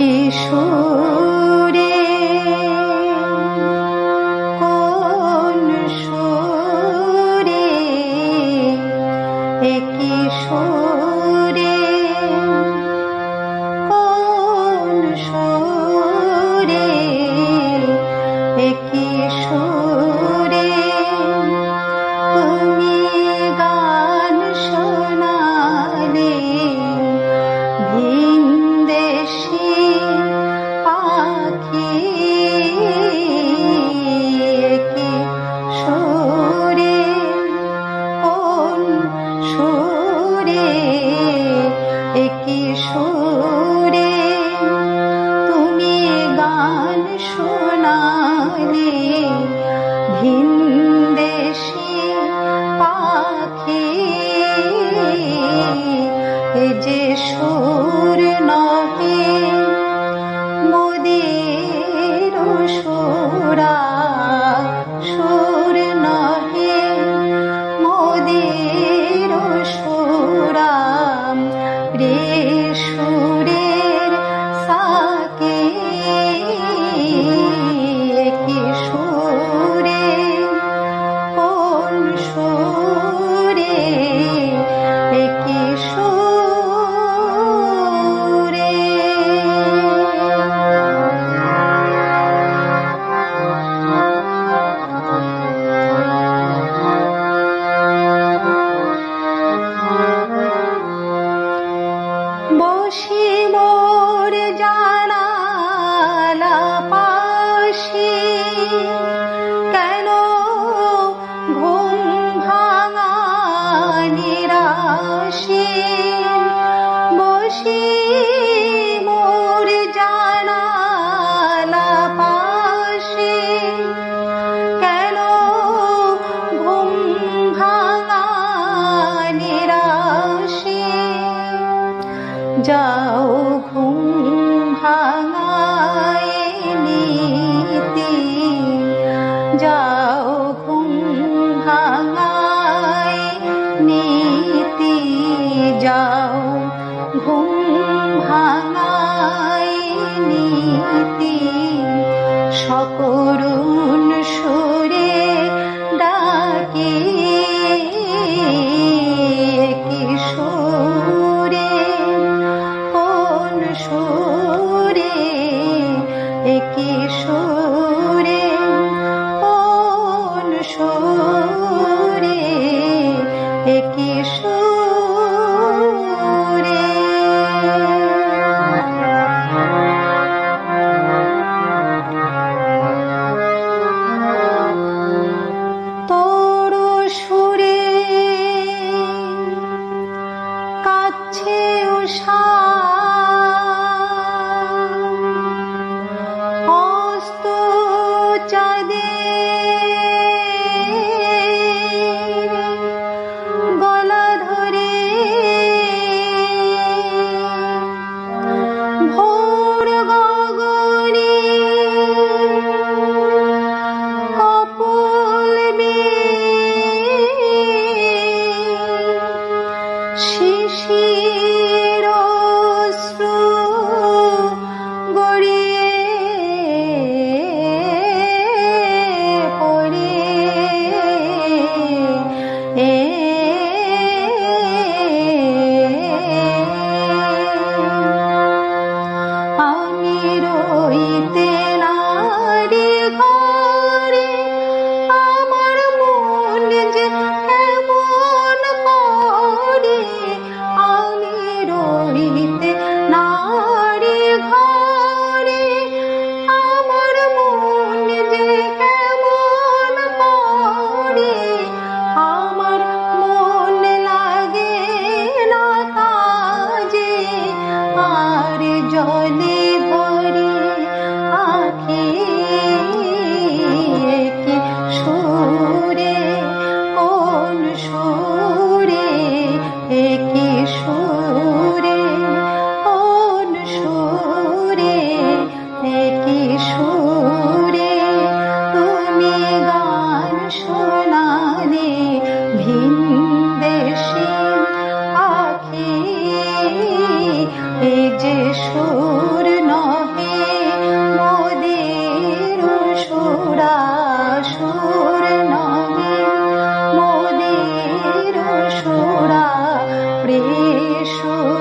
কিশোর। যে সুর নয় বসে মোর জানালা পাশে। কেন ঘুম ভাঙা যাও ঘুম ভাঙায় নীতি। যাও ঘুম ভাঙায় নীতি। যাও ঘুম ভাঙায় নীতি। সকরু সুরে একই জলে ভরে আখি সুরে কোন সুর সুর নহে মোদের সুরাসুর নহে মোদের সুরা প্রেসুর